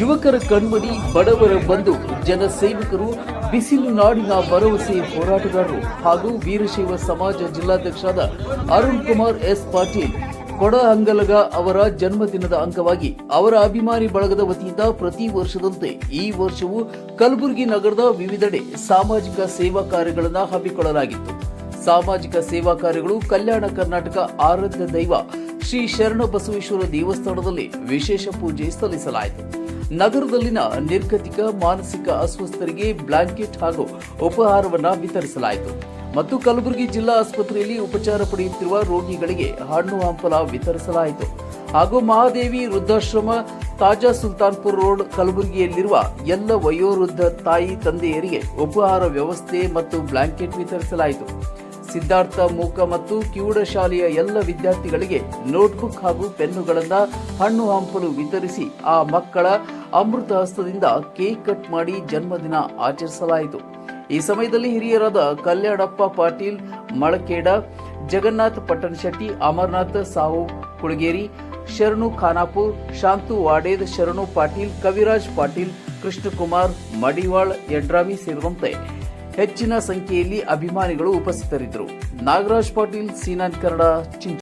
ಯುವಕರ ಕಣ್ಮಡಿ ಬಡವರ ಬಂಧು ಜನಸೇವಕರು ಬಿಸಿಲು ನಾಡಿನ ಭರವಸೆ ಹೋರಾಟಗಾರರು ಹಾಗೂ ವೀರಶೈವ ಸಮಾಜ ಜಿಲ್ಲಾಧ್ಯಕ್ಷರಾದ ಅರುಣ್ ಕುಮಾರ್ ಎಸ್ ಪಾಟೀಲ್, ಕೊಡಹಂಗಲಗ ಅವರ ಜನ್ಮದಿನದ ಅಂಗವಾಗಿ ಅವರ ಅಭಿಮಾನಿ ಬಳಗದ ವತಿಯಿಂದ ಪ್ರತಿ ವರ್ಷದಂತೆ ಈ ವರ್ಷವೂ ಕಲಬುರಗಿ ನಗರದ ವಿವಿಧೆಡೆ ಸಾಮಾಜಿಕ ಸೇವಾ ಕಾರ್ಯಗಳನ್ನು ಹಮ್ಮಿಕೊಳ್ಳಲಾಗಿತ್ತು. ಸಾಮಾಜಿಕ ಸೇವಾ ಕಾರ್ಯಗಳು ಕಲ್ಯಾಣ ಕರ್ನಾಟಕ ಆರಾಧ್ಯ ದೈವ ಶ್ರೀ ಶರಣ ಬಸವೇಶ್ವರ ದೇವಸ್ಥಾನದಲ್ಲಿ ವಿಶೇಷ ಪೂಜೆ ಸಲ್ಲಿಸಲಾಯಿತು. ನಗರದಲ್ಲಿನ ನಿರ್ಗತಿಕ ಮಾನಸಿಕ ಅಸ್ವಸ್ಥರಿಗೆ ಬ್ಲಾಂಕೆಟ್ ಹಾಗೂ ಉಪಹಾರವನ್ನ ವಿತರಿಸಲಾಯಿತು. ಮತ್ತು ಕಲಬುರಗಿ ಜಿಲ್ಲಾ ಆಸ್ಪತ್ರೆಯಲ್ಲಿ ಉಪಚಾರ ಪಡೆಯುತ್ತಿರುವ ರೋಗಿಗಳಿಗೆ ಹಣ್ಣು ಹಂಪಲ ವಿತರಿಸಲಾಯಿತು. ಹಾಗೂ ಮಹಾದೇವಿ ವೃದ್ಧಾಶ್ರಮ ತಾಜಾ ಸುಲ್ತಾನ್ಪುರ್ ರೋಡ್ ಕಲಬುರಗಿಯಲ್ಲಿರುವ ಎಲ್ಲ ವಯೋವೃದ್ಧ ತಾಯಿ ತಂದೆಯರಿಗೆ ಉಪಹಾರ ವ್ಯವಸ್ಥೆ ಮತ್ತು ಬ್ಲಾಂಕೆಟ್ ವಿತರಿಸಲಾಯಿತು. ಸಿದ್ಧಾರ್ಥ ಮೂಕ ಮತ್ತು ಕಿವುಡ ಶಾಲೆಯ ಎಲ್ಲ ವಿದ್ಯಾರ್ಥಿಗಳಿಗೆ ನೋಟ್ಬುಕ್ ಹಾಗೂ ಪೆನ್ನುಗಳನ್ನು ಹಣ್ಣು ಹಂಪಲು ವಿತರಿಸಿ ಆ ಮಕ್ಕಳ ಅಮೃತ ಹಸ್ತದಿಂದ ಕೇಕ್ ಕಟ್ ಮಾಡಿ ಜನ್ಮದಿನ ಆಚರಿಸಲಾಯಿತು. ಈ ಸಮಯದಲ್ಲಿ ಹಿರಿಯರಾದ ಕಲ್ಯಾಣಪ್ಪ ಪಾಟೀಲ್, ಮಳಕೇಡ, ಜಗನ್ನಾಥ್ ಪಟ್ಟಣಶೆಟ್ಟಿ, ಅಮರನಾಥ್ ಸಾಹು ಕುಳಗೇರಿ, ಶರಣು ಖಾನಾಪುರ್, ಶಾಂತು ವಾಡೇದ್, ಶರಣು ಪಾಟೀಲ್, ಕವಿರಾಜ್ ಪಾಟೀಲ್, ಕೃಷ್ಣಕುಮಾರ್, ಮಡಿವಾಳ್, ಯಡ್ರಾಮಿ ಸೇರಿದಂತೆ ಹೆಚ್ಚಿನ ಸಂಖ್ಯೆಯಲ್ಲಿ ಅಭಿಮಾನಿಗಳು ಉಪಸ್ಥಿತರಿದ್ದರು. ನಾಗರಾಜ್ ಪಾಟೀಲ್, ಸೀನಾನ್ ಕನ್ನಡ, ಚಿಂಚೋಳಿ.